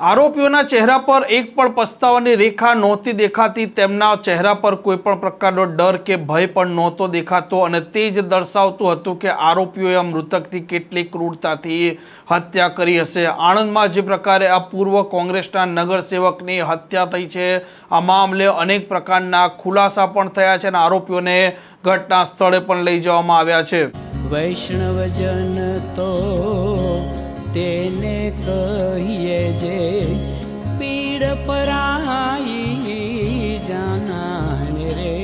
આરોપીઓના ચહેરા પર એક પણ પસ્તાવાની રેખા નહોતી દેખાતી. તેમના ચહેરા પર કોઈ પણ પ્રકારનો ડર કે ભય પણ નહોતો દેખાતો અને તે જ દર્શાવતું હતું કે આરોપીઓએ આ મૃતકની કેટલી ક્રૂરતાથી હત્યા કરી હશે. આણંદમાં જે પ્રકારે આ પૂર્વ કોંગ્રેસના નગરસેવકની હત્યા થઈ છે, આ મામલે અનેક પ્રકારના ખુલાસા પણ થયા છે અને આરોપીઓને ઘટના સ્થળે પણ લઈ જવામાં આવ્યા છે. વૈષ્ણવજન તો તેને કહીએ જે પીડ પરાઈ જાનાને રે.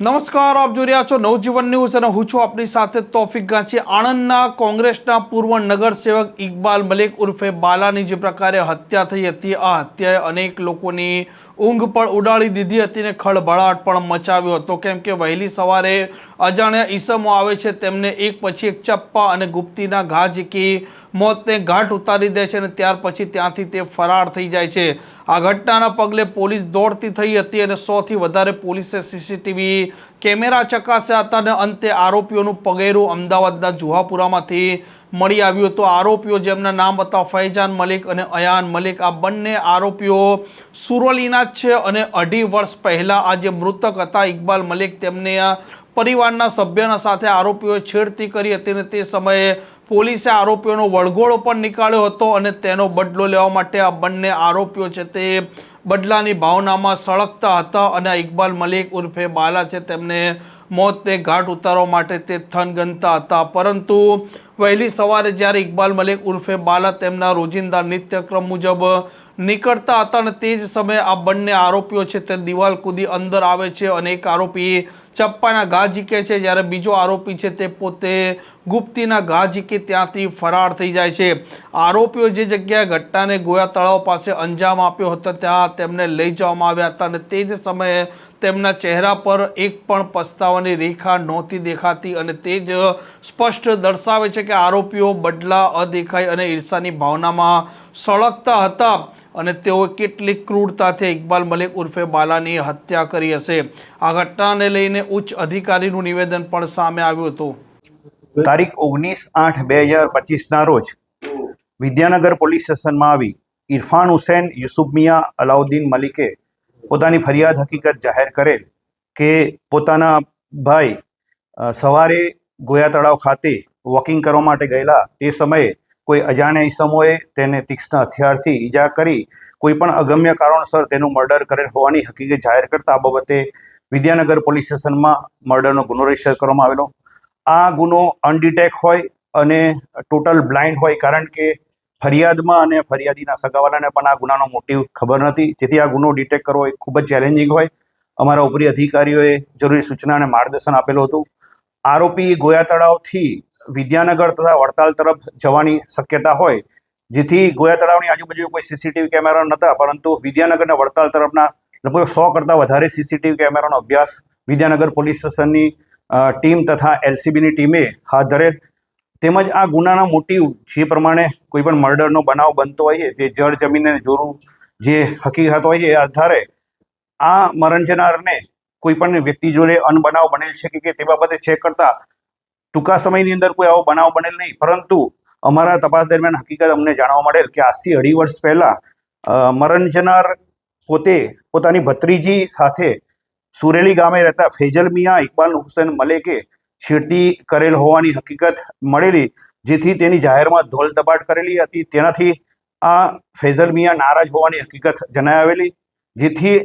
નમસ્કાર, આપ જોઈ રહ્યા છો નવજીવન ન્યૂઝ અને હું છું આપની સાથે તોફિક ગાંચી આણંદના કોંગ્રેસના પૂર્વ નગરસેવક ઇકબાલ મલિક ઉર્ફે બાલાની જે પ્રકારે હત્યા થઈ હતી, આ હત્યાએ અનેક લોકોની ઊંઘ પણ ઉડાડી દીધી હતી ને ખળભળાટ પણ મચાવ્યો હતો. કેમ કે વહેલી સવારે અજાણ્યા ઈસમો આવે છે, તેમને એક પછી એક ચપ્પા અને ગુપ્તીના ઘા ઝીકી મોતને ઘાટ ઉતારી દે છે અને ત્યાર પછી ત્યાંથી તે ફરાર થઈ જાય છે. આ ઘટનાના પગલે પોલીસ દોડતી થઈ હતી અને સોથી વધારે પોલીસે સીસીટીવી કેમેરા ચકાસ્યા હતા અને અંતે આરોપીઓનું પગેરું અમદાવાદના જુહાપુરામાંથી મળી આવ્યું હતું. આરોપીઓ જેમના નામ હતા ફૈજાન મલિક અને અયાન મલિક, આ બંને આરોપીઓ સુરોલીના જ છે અને અઢી વર્ષ પહેલાં આ જે મૃતક હતા, ઇકબાલ મલિક, તેમને પરિવારના સભ્યના સાથે આરોપીઓએ છેડતી કરી હતી અને તે સમયે પોલીસે આરોપીઓનો વળગોળો પણ નીકાળ્યો હતો અને તેનો બદલો લેવા માટે આ બંને આરોપીઓ છે તે બદલાની ભાવનામાં સળગતા હતા અને ઇકબાલ મલિક ઉર્ફે બાલા છે તેમને મોતને ઘાટ ઉતારવા માટે તે થનગનતા હતા. પરંતુ વહેલી સવારે જ્યારે ઇકબાલ મલિક ઉર્ફે બાલા તેમના રોજિંદા નિત્યક્રમ મુજબ નીકળતા હતા અને તે જ સમયે આ બંને આરોપીઓ છે તે દિવાલ કૂદી અંદર આવે છે અને એક આરોપી ચપ્પાના ઘા ઝીકે છે, જ્યારે બીજો આરોપી છે તે પોતે ગુપ્તીના ઘા ઝીકી ત્યાંથી ફરાર થઈ જાય છે. આરોપીઓ જે જગ્યાએ ઘટનાને ગોયા તળાવ પાસે અંજામ આપ્યો હતો, ત્યાં તેમને લઈ જવામાં આવ્યા હતા અને તે જ સમયે તેમના ચહેરા પર એક પણ પસ્તાવાની રેખા નહોતી દેખાતી અને તે જ સ્પષ્ટ દર્શાવે છે કે આરોપીઓ બદલા અદેખાઈ અને ઈર્ષાની ભાવનામાં સળગતા હતા. અને તેઓએ કેટલી ક્રૂરતાથી ઇકબાલ મલિક ઉર્ફે બાલાની હત્યા કરી હશે. આ ઘટનાને લઈને ઉચ્ચ અધિકારીનું નિવેદન પણ સામે આવ્યું હતું. તારીખ ઓગણીસ આઠ બે હજાર પચીસના રોજ વિદ્યાનગર પોલીસ સ્ટેશનમાં આવી ઇરફાન હુસેન, યુસુફ મિયા, અલાઉદ્દીન મલિકે પોતાની ફરિયાદ હકીકત જાહેર કરેલ કે પોતાના ભાઈ સવારે ગોયા તળાવ ખાતે વોકિંગ કરવા માટે ગયેલા. તે સમયે કોઈ અજાણ્યા ઈસમોએ તેને તીક્ષ્ણ હથિયારથી ઈજા કરી કોઈ પણ અગમ્ય કારણસર તેનું મર્ડર કરેલ હોવાની હકીકત જાહેર કરતા આ બાબતે વિદ્યાનગર પોલીસ સ્ટેશનમાં મર્ડરનો ગુનો રજિસ્ટર કરવામાં આવેલો. આ ગુનો અનડિટેક હોય અને ટોટલ બ્લાઇન્ડ હોય કારણ કે ફરિયાદમાં અને ફરિયાદીના સગાવાલાને પણ આ ગુનાનો મોટિવ ખબર નથી. જેથી આ ગુનો ડિટેક્ટ કરવો એ ખૂબ જ ચેલેન્જિંગ હોય. અમારા ઉપરી અધિકારીઓએ જરૂરી સૂચના અને માર્ગદર્શન આપેલું હતું. આરોપી ગોયા તળાવથી વિદ્યાનગર તથા વડતાલ તરફ જવાની શક્યતા હોય, જેથી ગોયા તળાવની આજુબાજુ કોઈ સીસીટીવી કેમેરા નહોતા, પરંતુ વિદ્યાનગરના વડતાલ તરફના લગભગ સો કરતાં વધારે સીસીટીવી કેમેરાનો અભ્યાસ વિદ્યાનગર પોલીસ સ્ટેશનની ટીમ તથા એલસીબીની ટીમે હાથ ધરેલ તેમજ આ ગુનાના મોટિવ જે પ્રમાણે કોઈ પણ મર્ડરનો બનાવ બનતો હોય તે જળ જમીનને જોરું જે હકીકત હોય એ આધારે આ મરણ જનારને કોઈ પણ વ્યક્તિ જોડે અનબનાવ બનેલ છે કે તે બાબતે ચેક કરતા ટૂંકા સમયની અંદર કોઈ આવો બનાવ બનેલ નહીં. પરંતુ અમારા તપાસ દરમિયાન હકીકત અમને જાણવા મળેલ કે આજથી અઢી વર્ષ પહેલાં મરણ જનાર પોતે પોતાની ભત્રીજી સાથે સુરેલી ગામે રહેતા ફેજલ મિયા ઇકબાલ હુસેન મલેકે છેડતી કરેલ હોવાની હકીકત મળેલી, જેથી તેની જાહેરમાં ધોલ દબાટ કરેલી હતી. તેનાથી આ ફેઝલ મિયા નારાજ હોવાની હકીકત જણાઈ આવેલી, જેથી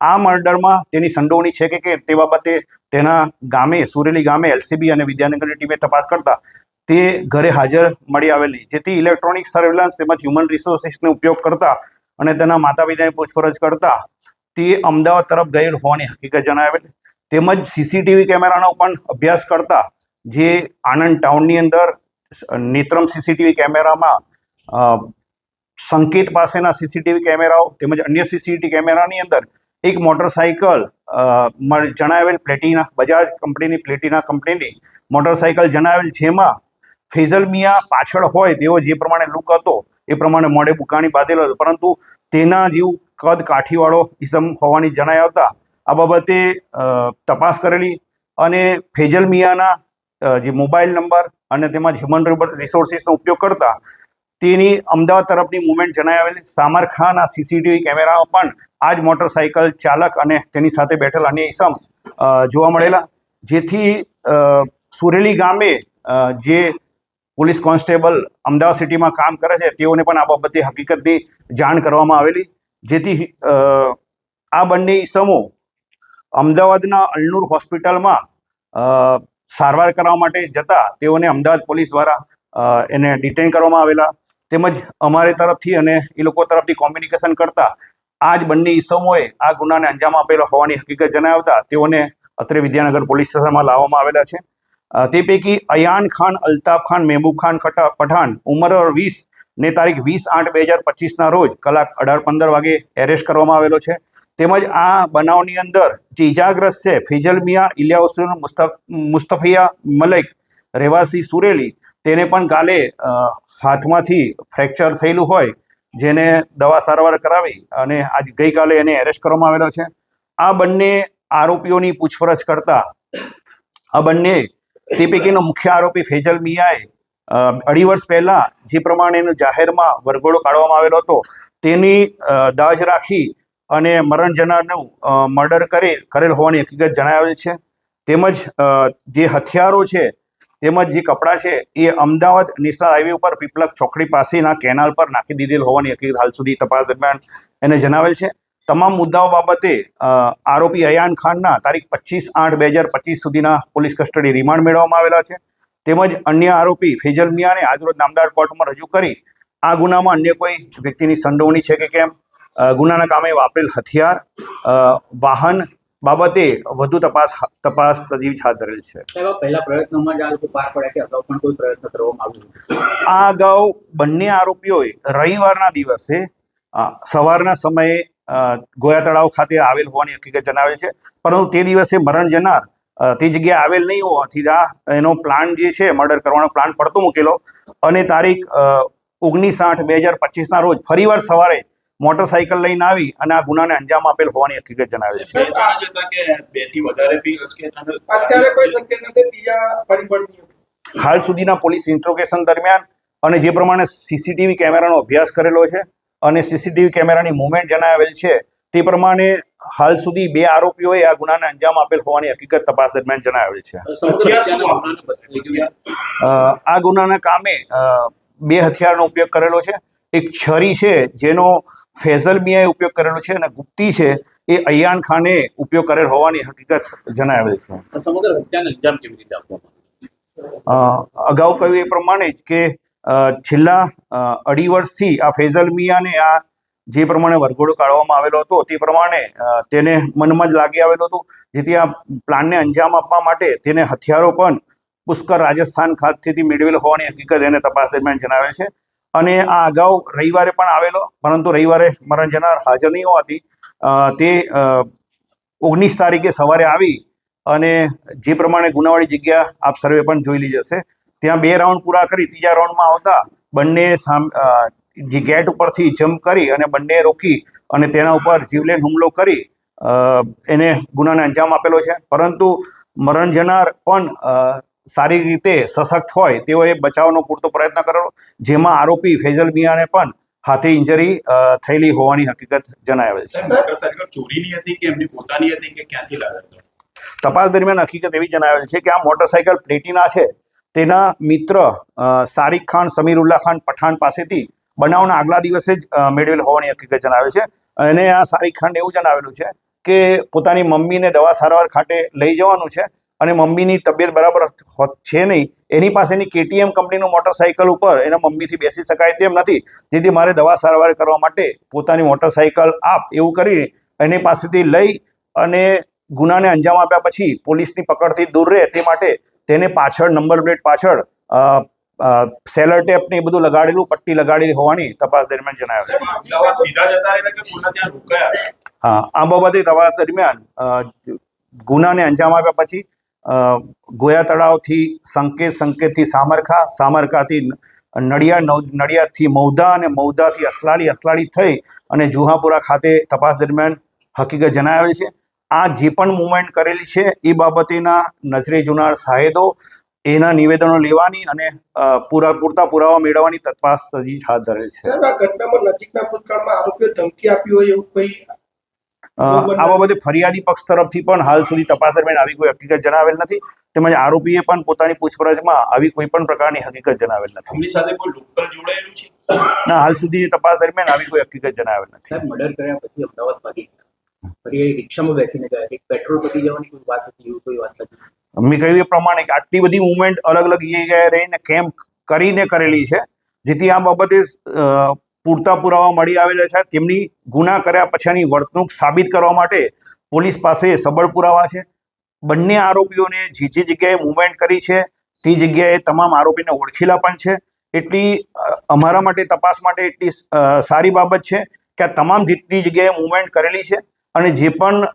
આ મર્ડરમાં તેની સંડોવણી છે કે કે તે બાબતે તેના ગામે, સુરેલી ગામે એલસીબી અને વિદ્યાનગરની ટીમે તપાસ કરતા તે ઘરે હાજર મળી આવેલી, જેથી ઇલેક્ટ્રોનિક સર્વેલન્સ તેમજ હ્યુમન રિસોર્સિસનો ઉપયોગ કરતા અને તેના માતા પિતાની પૂછપરછ કરતા તે અમદાવાદ તરફ ગયેલ હોવાની હકીકત જણાવેલ. તેમજ સીસીટીવી કેમેરાનો પણ અભ્યાસ કરતા જે આણંદ ટાઉનની અંદર નેત્રમ સીસીટીવી કેમેરામાં સંકેત પાસેના સીસીટીવી કેમેરાઓ તેમજ અન્ય સીસીટીવી કેમેરાની અંદર એક મોટરસાઇકલ જણાવેલ પ્લેટિના, બજાજ કંપનીની પ્લેટિના કંપનીની મોટરસાઇકલ જણાવેલ જેમાં ફેઝલ મિયા પાછળ હોય તેવો જે પ્રમાણે લુક હતો, એ પ્રમાણે મોઢે બુકાણી બાંધેલો હતો. પરંતુ તેના જેવું કદ કાઠીવાળો ઇસમ હોવાની જણાઈ આવતા આ બાબતે તપાસ કરેલી અને ફેજલ મિયાના જે મોબાઈલ નંબર અને તેમાં હ્યુમન રિસોર્સિસનો ઉપયોગ કરતા તેની અમદાવાદ તરફની મુવમેન્ટ જણાવેલી સામરખાના સીસીટીવી કેમેરામાં પણ આ જ મોટરસાયકલ ચાલક અને તેની સાથે બેઠેલ અન્ય ઇસમ જોવા મળેલા. જેથી સુરેલી ગામે જે પોલીસ કોન્સ્ટેબલ અમદાવાદ સિટીમાં કામ કરે છે, તેઓને પણ આ બાબતે હકીકતની જાણ કરવામાં આવેલી. જેથી આ બંને ઈસમો અમદાવાદના અલનૂર હોસ્પિટલમાં સારવાર કરવા માટે જતા તેઓને અમદાવાદ પોલીસ દ્વારા એને ડિટેન કરવામાં આવેલા. તેમજ અમારે તરફથી અને એ લોકો તરફથી કોમ્યુનિકેશન કરતા આ જ બંને ઈસમોએ આ ગુનાને અંજામ આપેલો હોવાની હકીકત જણાવતા તેઓને અત્રે વિદ્યાનગર પોલીસ સ્ટેશનમાં લાવવામાં આવેલા છે. તે પૈકી અયાન ખાન, અલ્તાફ ખાન, મહેબૂબ ખાન ખટા, પઠાણ ઉંમર વીસ ને તારીખ વીસ આઠ બે હજાર પચીસના રોજ કલાક અઢાર પંદર વાગે એરેસ્ટ કરવામાં આવેલો છે. તેમજ આ બનાવની અંદર જે ઇજાગ્રસ્ત છે ફિજલમિયા મિયા ઇલિયાઉસુન મુસ્તફિયા મલિક, રહેવાસી સુરેલી તેને પણ કાલે હાથમાંથી ફ્રેક્ચર થયેલું હોય જેને દવા સારવાર કરાવી અને આજ ગઈકાલે એને એરેસ્ટ કરવામાં આવેલો છે. આ બંને આરોપીઓની પૂછપરછ કરતા આ બંને તે પૈકીનો મુખ્ય આરોપી ફેજલ મિયાએ અઢી વર્ષ પહેલાં જે પ્રમાણે એનો જાહેરમાં વરઘોડો કાઢવામાં આવેલો હતો, તેની દાજ રાખી અને મરણ જનારનું મર્ડર કરે, કરેલ હોવાની હકીકત જણાવેલ છે. તેમજ જે હથિયારો છે તેમજ જે કપડાં છે એ અમદાવાદ નેશનલ હાઈવે ઉપર પીપલક ચોકડી પાસેના કેનાલ પર નાખી દીધેલ હોવાની હકીકત હાલ સુધી તપાસ દરમિયાન એને જણાવેલ છે. તમામ મુદ્દાઓ બાબતે આરોપી અયાન ખાનના તારીખ પચીસ આઠ બે હજાર પચીસ સુધીના પોલીસ કસ્ટડી રિમાન્ડ મેળવવામાં આવેલા છે. તેમજ અન્ય આરોપી ફેજલ મિયાને આજરોજ નામદાર કોર્ટમાં રજૂ કરી આ ગુનામાં અન્ય કોઈ વ્યક્તિની સંડોવણી છે કે કેમ? ગુનાના કામે વાપરેલ હથિયાર વાહન બાબતે વધુ તપાસ તપાસ તજવીજ હાથ ધરેલ છે. પહેલા પ્રયત્નોમાં જ આ લોકો પાર પડ્યા કે અગાઉ પણ કોઈ પ્રયત્ન કરવામાં આવ્યો આ અગાઉ બંને આરોપીઓએ રવિવારના દિવસે સવારના સમયે ગોયા તળાવ ખાતે આવેલ હોવાની હકીકત જણાવે છે. પરંતુ તે દિવસે મરણ જનાર તે જગ્યાએ આવેલ નહીં હોવાથી આ એનો પ્લાન જે છે મર્ડર કરવાનો પ્લાન પડતો મૂકેલો. અને તારીખ ઓગણીસ આઠ બે હજાર પચીસના રોજ ફરીવાર સવારે મોટરસાયકલ લઈને આવી અને આ ગુનાને અંજામ આપેલ હોવાની હકીકત જણાવે છે. હાલ સુધીના પોલીસ ઇન્ટ્રોગેશન દરમિયાન અને જે પ્રમાણે સીસીટીવી કેમેરાનો અભ્યાસ કરેલો છે અને સીસીટીવી કેમેરાની મુવમેન્ટ જણાવેલ છે તે પ્રમાણે હાલ સુધી બે આરોપીઓએ આ ગુનાને અંજામ આપેલ હોવાની હકીકત તપાસ દરમિયાન જણાવેલ છે. આ ગુનાના કામે બે હથિયારનો ઉપયોગ કરેલો છે. એક છરી છે જેનો ફેઝલ મિયાએ ઉપયોગ કરેલો છે અને ગુપ્તી છે એ અયાન ખાને ઉપયોગ કરેલ હોવાની હકીકત જણાવેલ છે. સમગ્ર હત્યાને અંજામ કેવી રીતે આપવામાં અગાઉ કહ્યું એ પ્રમાણે જ કે છેલ્લા અઢી વર્ષથી આ ફેઝલ મિયાને આ જે પ્રમાણે વરઘોડો કાઢવામાં આવેલો હતો તે પ્રમાણે તેને મનમાં જ લાગી આવેલું હતું. જેથી આ પ્લાનને અંજામ આપવા માટે તેને હથિયારો પણ પુષ્કર રાજસ્થાન ખાતેથી મેળવેલ હોવાની હકીકત એને તપાસ દરમિયાન જણાવે છે. અને આ અગાઉ રવિવારે પણ આવેલો, પરંતુ રવિવારે મરણ જનાર હાજર નહીં હોવાથી તે ઓગણીસ તારીખે સવારે આવી અને જે પ્રમાણે ગુનાવાળી જગ્યા આપ સર્વે પણ જોઈ લીધી હશે. ત્યાં બે રાઉન્ડ પૂરા કરી, ત્રીજા રાઉન્ડમાં આવતા બંને સામ જે ગેટ ઉપરથી જમ્પ કરી અને બંને રોકી અને તેના ઉપર જીવલેણ હુમલો કરી એને ગુનાને અંજામ આપેલો છે. પરંતુ મરણ જનાર પણ સારી રીતે સશક્ત હોય તેઓએ બચાવનો પૂરતો પ્રયત્ન કરેલો. જેમાં આરોપી ફેઝલ મિયાને પણ હાથે ઇન્જરી થયેલી હોવાની હકીકત જણાવેલ છે. ચોરીની હતી કે એમની પોતાની હતી કે ક્યાંથી લાવ્યા તપાસ દરમિયાન હકીકત એવી જણાવેલ છે કે આ મોટરસાયકલ પ્લેટિના છે. તેના મિત્ર સારિક ખાન સમીરુલ્લા ખાન પઠાણ પાસેથી બનાવના આગલા દિવસે જ મેળવેલ હોવાની હકીકત જણાવે છે. અને આ સારિક ખાન એવું જણાવેલું છે કે પોતાની મમ્મીને દવા સારવાર ખાતે લઈ જવાનું છે. અને મમ્મીની તબિયત બરાબર છે નહીં એની પાસેની કેટીએમ કંપનીનું મોટરસાયકલ ઉપર એના મમ્મીથી બેસી શકાય તેમ નથી. જેથી મારે દવા સારવાર કરવા માટે પોતાની મોટરસાયકલ આપ એવું કરી એની પાસેથી લઈ અને ગુનાને અંજામ આપ્યા પછી પોલીસની પકડથી દૂર રહે તે માટે તેને પાછળ નંબર પ્લેટ પાછળ સેલર ટેપ ને એ બધું લગાડેલું પટ્ટી લગાડેલી હોવાની તપાસ દરમિયાન જણાવ્યું હા આ બાબતે તપાસ દરમિયાન ગુનાને અંજામ આપ્યા પછી ગોયા તળાવથી સંકેત સંકેતથી સામરખા, સામરખાથી નડિયાદ નવ- નડિયાદથી મૌધા અને મૌદાથી અસલાલી અસલાલી થઈ અને જુહાપુરા ખાતે તપાસ દરમિયાન હકીકત જણાવેલ છે. આ જે પણ મુવમેન્ટ કરેલી છે, એ બાબતેના નજરે જોનાર સાહેદો એના નિવેદનો લેવાની અને પૂરા, પૂરતા પુરાવા મેળવવાની તપાસ સજી હાથ ધરેલ છે. ઘટનામાં નજીકના ભૂતકાળમાં આરોપીઓ ધમકી આપી હોય એવું કોઈ અ, આ બાબતે ફરિયાદી પક્ષ તરફથી પણ હાલ સુધી તપાસ દરમિયાન આવી કોઈ હકીકત જણાવેલ નથી. તેમજ આરોપીએ પણ પોતાની પૂછપરછમાં આવી કોઈ પણ પ્રકારની હકીકત જણાવેલ નથી. એમની સાથે કોઈ લોકલ જોડાયેલું છે? ના હાલ સુધી તપાસ દરમિયાન આવી કોઈ હકીકત જણાવેલ નથી. સાહેબ મર્ડર કર્યા પછી અમદાવાદ ભાગી ફરી રિક્ષામાં બેસીને ગયા. એક પેટ્રોલ પતી જવાની કોઈ વાત હતી એવું કોઈ વાત નથી. મેં કહ્યું એ પ્રમાણે કે આટલી બધી મુવમેન્ટ અલગ અલગ જગ્યાએ રહીને કેમ્પ કરીને કરેલી છે જેથી આ બાબતે અ, પૂરતા પુરાવા મળી આવેલા છે. તેમની ગુના કર્યા પછીની વર્તણૂક સાબિત કરવા માટે પોલીસ પાસે સબળ પુરાવા છે. બંને આરોપીઓને જે જે જગ્યાએ મુવમેન્ટ કરી છે, તે જગ્યાએ તમામ આરોપીને ઓળખેલા પણ છે. એટલી અમારા માટે તપાસ માટે એટલી સારી બાબત છે કે આ તમામ જેટલી જગ્યાએ મુવમેન્ટ કરેલી છે અને જે પણ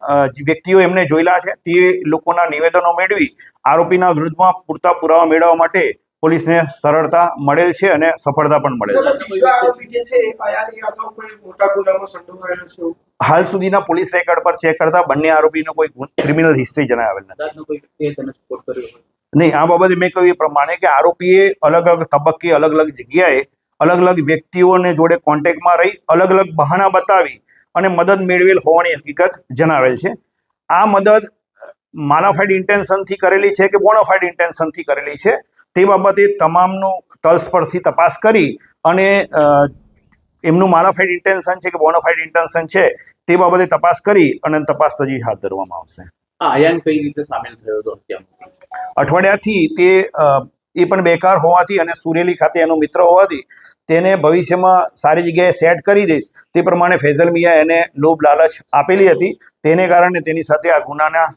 વ્યક્તિઓ એમને જોયેલા છે, તે લોકોના નિવેદનો મેળવી આરોપીના વિરુદ્ધમાં પૂરતા પુરાવા મેળવવા માટે પોલીસને સરળતા મળેલ છે અને સફળતા પણ મળેલ છે. સાહેબ, બીજો આરોપી જે છે એ આયાની અગાઉ કોઈ મોટા ગુનામાં સંડોવાયેલો છે. એવું હાલ સુધીના પોલીસ રેકોર્ડ પર ચેક કરતા બંને આરોપીનો કોઈ ક્રિમિનલ હિસ્ટ્રી જણાવેલ નથી. અંદાજનો કોઈ વ્યક્તિએ તેને સપોર્ટ કર્યો હોય? નહીં આ બાબતે મેં કહ્યું એ પ્રમાણે કે આરોપીએ અલગ અલગ તબક્કે અલગ અલગ જગ્યાએ અલગ અલગ વ્યક્તિઓને જોડે કોન્ટેક્ટમાં રહી અલગ અલગ બહાના બતાવી અને મદદ મેળવેલ હોવાની હકીકત જણાવેલ છે. આ મદદ માલાફાઈડ ઇન્ટેન્શનથી કરેલી છે કે બોનાફાઇડ ઇન્ટેન્શનથી કરેલી છે? તે બાબતે તમામનું તલસ્પર્શી તપાસ કરી અને એમનું માલાફાઈડ ઇન્ટેન્શન છે કે બોનાફાઈડ ઇન્ટેન્શન છે તે બાબતે તપાસ કરી અને તપાસ તજી હાથ ધરવામાં આવશે. આયાન કઈ રીતે સામેલ થયો હતો અઠવાડિયાથી તે એ પણ બેકાર હોવાથી અને સુરેલી ખાતે એનો મિત્ર હોવાથી તેને ભવિષ્યમાં સારી જગ્યાએ સેટ કરી દઈશ. તે પ્રમાણે ફેઝલ મિયા એને લોભ લાલચ આપેલી હતી. તેને કારણે તેની સાથે આ ગુનાના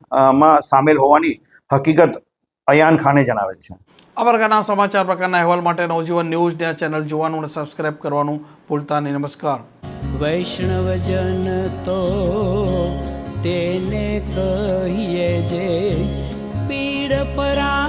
માં સામેલ હોવાની હકીકત અયાન ખાને જણાવે છે. આ પ્રકારના સમાચાર પ્રકારના અહેવાલ માટે નવજીવન ન્યૂઝ ચેનલ જોવાનું અને સબસ્ક્રાઇબ કરવાનું ભૂલતા નહીં. નમસ્કાર. વૈષ્ણવજન તો તેને કહીએ જે પીડ પરા